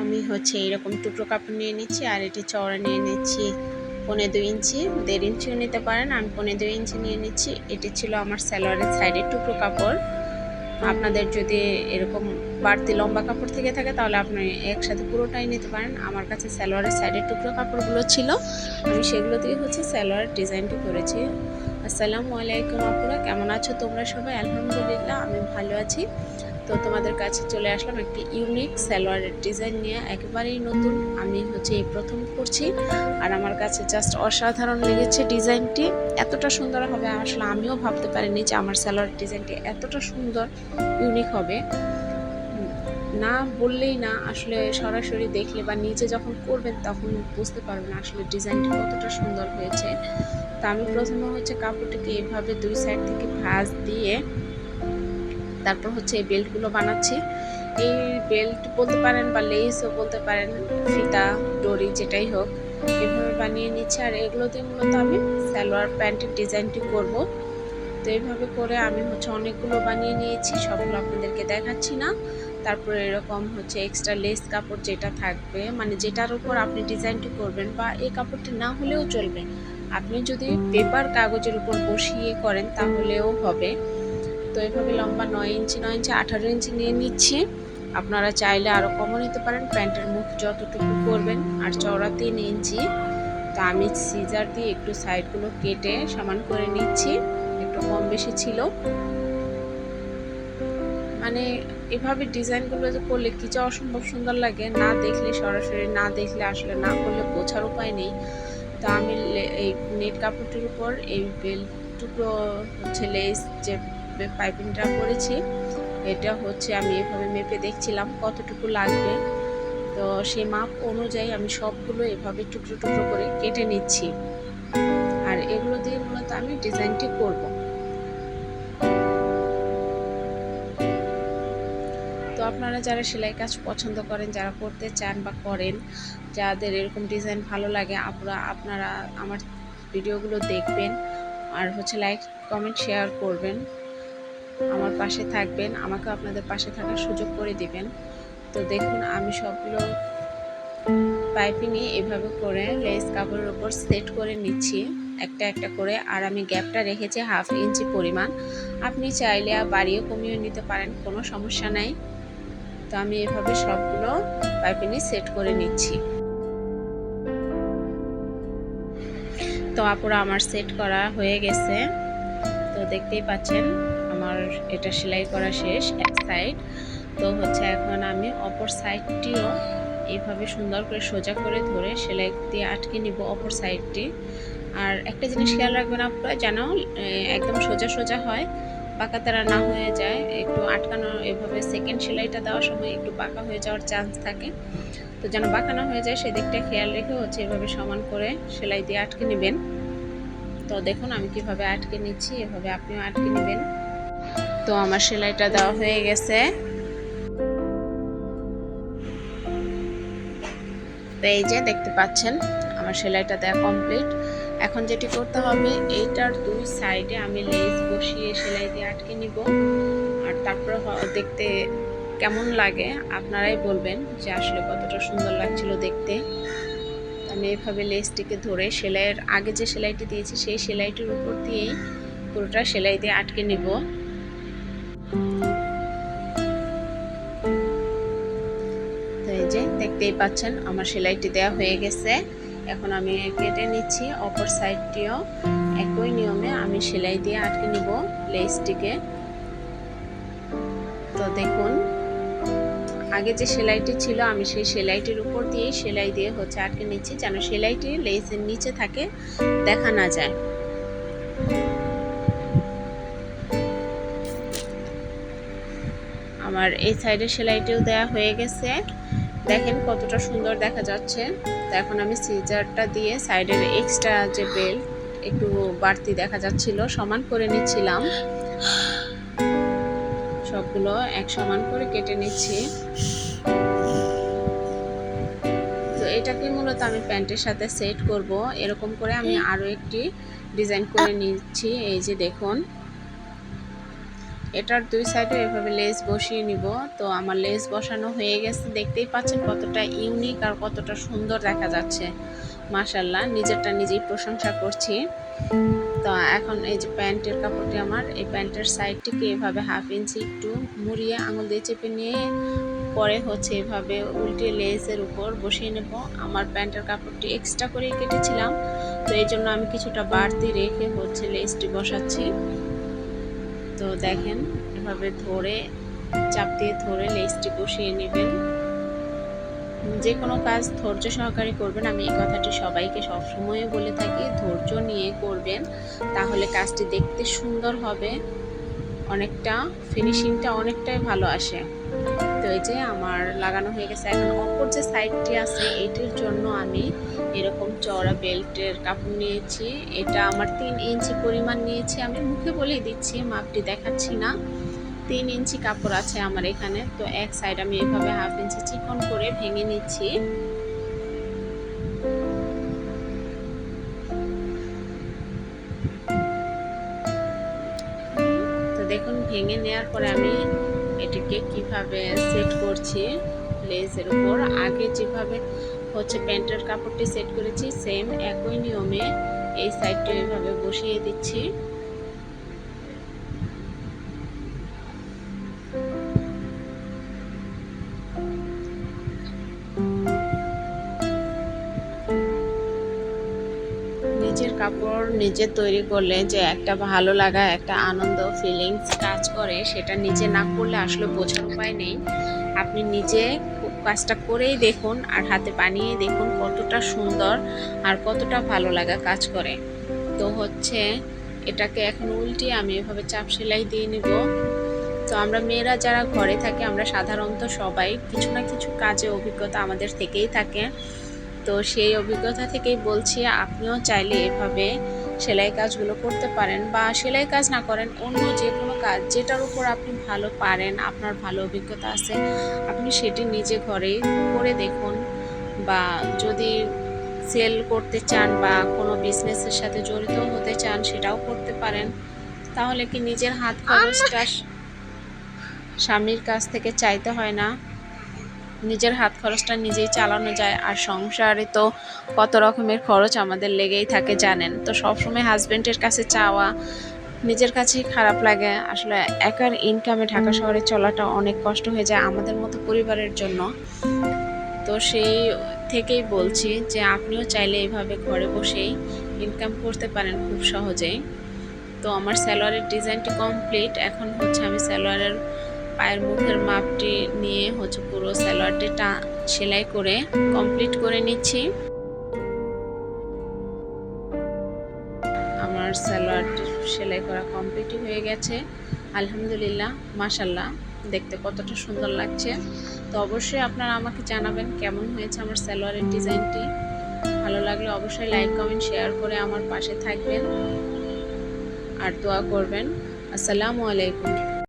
আমি হচ্ছে এরকম টুকরো কাপড় নিয়ে নিচ্ছি আর এটি চওড়া নিয়ে নিচ্ছি পনে দুই ইঞ্চি, দেড় ইঞ্চিও নিতে পারেন। আমি পনে দুই ইঞ্চি নিয়ে নিচ্ছি। এটি ছিল আমার স্যালোয়ারের সাইডের টুকরো কাপড়। আপনাদের যদি এরকম বাড়তি লম্বা কাপড় থেকে থাকে, তাহলে আপনি একসাথে পুরোটাই নিতে পারেন। আমার কাছে সালোয়ারের সাইডের টুকরো কাপড়গুলো ছিল। আমি সেগুলো দিয়ে হচ্ছে সালোয়ারের ডিজাইনটি করেছি। আসসালামু আলাইকুম আপুরা, কেমন আছো তোমরা সবাই? আলহামদুলিল্লাহ, আমি ভালো আছি। তো তোমাদের কাছে চলে আসলাম একটি ইউনিক সালোয়ারের ডিজাইন নিয়ে। একেবারেই নতুন। আমি হচ্ছে এই প্রথম করছি। আর আমার কাছে জাস্ট অসাধারণ লেগেছে ডিজাইনটি এতটা সুন্দর হবে, আসলে আমিও ভাবতে পারিনি যে আমার সালোয়ারের ডিজাইনটি এতটা সুন্দর ইউনিক হবে। না বললেই না, আসলে সরাসরি দেখলে বা নিচে যখন করবেন তখন বুঝতে পারবেন আসলে ডিজাইনটি কতটা সুন্দর হয়েছে। তা আমি প্রথমে হচ্ছে কাপড়টিকে এভাবে দুই সাইড থেকে ভাঁজ দিয়ে তারপর হচ্ছে এই বেল্টগুলো বানাচ্ছি। এই বেল্ট বলতে পারেন বা লেসও বলতে পারেন, ফিতা ডরি যেটাই হোক, এভাবে বানিয়ে নিচ্ছি। আর এগুলো দিয়ে মূলত আমি সালোয়ার প্যান্টের ডিজাইনটি করব। তো এইভাবে করে আমি হচ্ছে অনেকগুলো বানিয়ে নিয়েছি, সবগুলো আপনাদেরকে দেখাচ্ছি না। তারপরে এরকম হচ্ছে এক্সট্রা লেস কাপড় যেটা থাকবে মানে যেটার উপর আপনি ডিজাইনটি করবেন বা এই কাপড়টি না হলেও চলবে। আপনি যদি পেপার কাগজের উপর বসিয়ে করেন তাহলেও হবে। তো এভাবে লম্বা নয় ইঞ্চি নয় ইঞ্চি, আঠারো ইঞ্চি নিয়ে নিচ্ছি। আপনারা চাইলে আরও কমও নিতে পারেন। প্যান্টের মুখ যতটুকু করবেন, আর চওড়া তিন ইঞ্চি। তা আমি সিজার দিয়ে একটু সাইডগুলো কেটে সমান করে নিচ্ছি। একটু কম বেশি ছিল। মানে এভাবে ডিজাইনগুলো যে করলে কি যে অসম্ভব সুন্দর লাগে, না দেখলে, সরাসরি না দেখলে, আসলে না করলে বোঝার উপায় নেই। তো আমি এই নেট কাপড়টির উপর, এই বেল টুকরো, হচ্ছে লেস যে পাইপিংটা করেছি, এটা হচ্ছে আমি এভাবে মেপে দেখছিলাম কতটুকু লাগবে। তো সেই মাপ অনুযায়ী আমি সবগুলো এভাবে টুকরো টুকরো করে কেটে নিচ্ছি। আর এগুলো দিয়ে মূলত আমি ডিজাইনটি করব। তো আপনারা যারা সেলাই কাজ পছন্দ করেন, যারা করতে চান বা করেন, যাদের এরকম ডিজাইন ভালো লাগে, আপনারা আপনারা আমার ভিডিওগুলো দেখবেন। আর হচ্ছে লাইক কমেন্ট শেয়ার করবেন। আমার পাশে থাকবেন আমাকে আপনাদের পাশে থাকার সুযোগ করে দিবেন। তো দেখুন, আমি সবগুলো পাইপিংয়ে এভাবে করে লেস কাপড়ের উপর সেট করে নিচ্ছি, একটা একটা করে। আর আমি গ্যাপটা রেখেছি হাফ ইঞ্চি পরিমাণ। আপনি চাইলে বাড়িয়ে কমিয়ে নিতে পারেন, কোনো সমস্যা নাই। তো আমি এভাবে সবগুলো পাইপিংয়ে সেট করে নিচ্ছি। তো আপুরা, আমার সেট করা হয়ে গেছে। দেখতেই পাচ্ছেন, আমার এটা সেলাই করা শেষ, এক সাইড তো হচ্ছে এখন আমি অপর সাইডটিও এইভাবে সুন্দর করে সোজা করে ধরে সেলাই দিয়ে আটকে নিব অপর সাইডটি আর একটা জিনিস খেয়াল রাখবেন আপনারা, যেন একদম সোজা সোজা হয় বাঁকা তারা না হয়ে যায়। একটু আটকানো, এভাবে সেকেন্ড সেলাইটা দেওয়ার সময় একটু পাকা হয়ে যাওয়ার চান্স থাকে। তো যেন বাঁকা না হয়ে যায়, সেদিকটা খেয়াল রেখে হচ্ছে এভাবে সমান করে সেলাই দিয়ে আটকে নেবেন। তো দেখুন আমি কীভাবে আটকে নিচ্ছি, এভাবে আপনিও আটকে নেবেন। তো আমার সেলাইটা দেওয়া হয়ে গেছে। তো এই যে দেখতে পাচ্ছেন, আমার সেলাইটা দেওয়া কমপ্লিট এখন যেটি করতে হবে, এইটার দুই সাইডে আমি লেস বসিয়ে সেলাই দিয়ে আটকে নিব। আর তারপরে দেখতে কেমন লাগে, আপনারাই বলবেন যে আসলে কতটা সুন্দর লাগছিল দেখতে। আমি এভাবে লেসটিকে ধরে সেলাইয়ের, আগে যে সেলাইটি দিয়েছি সেই সেলাইটির উপর দিয়েই পুরোটা সেলাই দিয়ে আটকে নিব। তো এই যে দেখতেই পাচ্ছেন, আমার সেলাইটি দেওয়া হয়ে গেছে। এখন আমি কেটে নিচ্ছি, অপর সাইডটিও একই নিয়মে আমি সেলাই দিয়ে আটকে নিব লেসটিকে। তো দেখুন আগে যে সেলাইটি ছিল, আমি সেই সেলাইটির উপর দিয়ে সেলাই দিয়ে হচ্ছে আটকে নিচ্ছি যেন সেলাইটি লেসের নিচে থাকে, দেখা না যায়। আমার এই সাইডের সেলাইটিও দেয়া হয়ে গেছে। দেখেন কতটা সুন্দর দেখা যাচ্ছে। তো এখন আমি সিজারটা দিয়ে সাইডের এক্সট্রা যে বেল্ট, একটু বাড়তি দেখা যাচ্ছিল, সমান করে নিচ্ছিলাম। সবগুলো এক সমান করে কেটে নিচ্ছি। তো এটাকে মূলত আমি প্যান্টের সাথে সেট করব। এরকম করে আমি আরও একটি ডিজাইন করে নিচ্ছি। এই যে দেখুন। এটার দুই সাইডে এভাবে লেস বসিয়ে নিব। তো আমার লেস বসানো হয়ে গেছে। দেখতেই পাচ্ছেন কতটা ইউনিক আর কতটা সুন্দর দেখা যাচ্ছে। মাশাল্লাহ নিজেরটা নিজেই প্রশংসা করছি। তো এখন এই যে প্যান্টের কাপড়টি আমার, এই প্যান্টের সাইডটিকে এভাবে হাফ ইঞ্চি একটু মুড়িয়ে আঙুল দিয়ে চেপে নিয়ে পরে হচ্ছে এভাবে উল্টে লেসের উপর বসিয়ে নেব। আমার প্যান্টের কাপড়টি এক্সট্রা করে কেটেছিলাম, তো এই জন্য আমি কিছুটা বাড়তি রেখে হচ্ছে লেসটি বসাচ্ছি। তো দেখেন, এভাবে ধরে, চাপ দিয়ে ধরে লেসটি বসিয়ে নেবেন। যে কোনো কাজ ধৈর্য সহকারে করবেন, আমি এই কথাটি সবাইকে সবসময় বলে থাকি, ধৈর্য নিয়ে করবেন, তাহলে কাজটি দেখতে সুন্দর হবে, অনেকটা ফিনিশিংটা অনেকটাই ভালো আসে। তো এই যে আমার লাগানো হয়ে গেছে, এখন অপর যে সাইডটি আছে, এটির জন্য আমি এরকম চওড়া বেল্টের কাপড় নিয়েছি, এটা আমার তিন ইঞ্চি পরিমাণ নিয়েছি, আমি মুখে বলেই দিচ্ছি, মাপটি দেখাচ্ছি না। তিন ইঞ্চি কাপড় আছে আমার এখানে। তো এক সাইড আমি এভাবে হাফ ইঞ্চি চিকন করে ভেঙে নিচ্ছি। তো দেখুন, ভেঙে নেওয়ার পরে আমি এটিকে কীভাবে সেট করছি লেসের উপর। আগে যেভাবে হচ্ছে প্যান্টের কাপড়টি সেট করেছি সেম একই নিয়মে এই সাইডটি এভাবে বসিয়ে দিচ্ছি। নিজের কাপড় নিজে তৈরি করলে যে একটা ভালো লাগা, একটা আনন্দ ফিলিংস কাজ করে, সেটা নিজে না করলে আসলে বোঝার উপায় নেই। আপনি নিজে কাজটা করেই দেখুন আর হাতে বানিয়ে দেখুন কতটা সুন্দর আর কতটা ভালো লাগা কাজ করে। তো হচ্ছে এটাকে এখন উল্টিয়ে আমি এভাবে চাপ সেলাই দিয়ে নিব। তো আমরা মেয়েরা যারা ঘরে থাকে আমরা সাধারণত সবাই কিছু না কিছু কাজে অভিজ্ঞতা আমাদের থেকেই থাকে। তো সেই অভিজ্ঞতা থেকেই বলছি আপনিও চাইলে এভাবে সেলাই কাজগুলো করতে পারেন বা সেলাই কাজ না করেন অন্য যে কোনো কাজ যেটার উপর আপনি ভালো পারেন আপনার ভালো অভিজ্ঞতা আছে আপনি সেটি নিজে ঘরেই করে দেখুন বা যদি সেল করতে চান বা কোনো বিজনেসের সাথে জড়িত হতে চান সেটাও করতে পারেন। তাহলে কি নিজের হাত খরচটা স্বামীর কাছ থেকে চাইতে হয় না? নিজের হাত খরচটা নিজেই চালানো যায় আর সংসারে তো কত রকমের খরচ আমাদের লেগেই থাকে জানেন। তো সবসময় হাজব্যান্ডের কাছে চাওয়া, নিজের কাছেই খারাপ লাগে। আসলে একার ইনকামে ঢাকা শহরে চলাটা অনেক কষ্ট হয়ে যায় আমাদের মতো পরিবারের জন্য। তো সেই থেকেই বলছি যে আপনিও চাইলে এইভাবে ঘরে বসেই ইনকাম করতে পারেন খুব সহজেই। তো আমার স্যালোয়ারের ডিজাইনটি কমপ্লিট এখন হচ্ছে আমি স্যালোয়ারের পায়ের মুখের মাপটি নিয়ে হচ্ছে পুরো স্যালোয়ারটি টা সেলাই করে কমপ্লিট করে নিচ্ছি। আমার স্যালোয়ারটি সেলাই করা কমপ্লিটই হয়ে গেছে। আলহামদুলিল্লাহ মাশাল্লাহ দেখতে কতটা সুন্দর লাগছে। তো অবশ্যই আপনারা আমাকে জানাবেন কেমন হয়েছে আমার স্যালোয়ারের ডিজাইনটি। ভালো লাগলে অবশ্যই লাইক, কমেন্ট, শেয়ার করে আমার পাশে থাকবেন। আর দোয়া করবেন। আসসালামু আলাইকুম।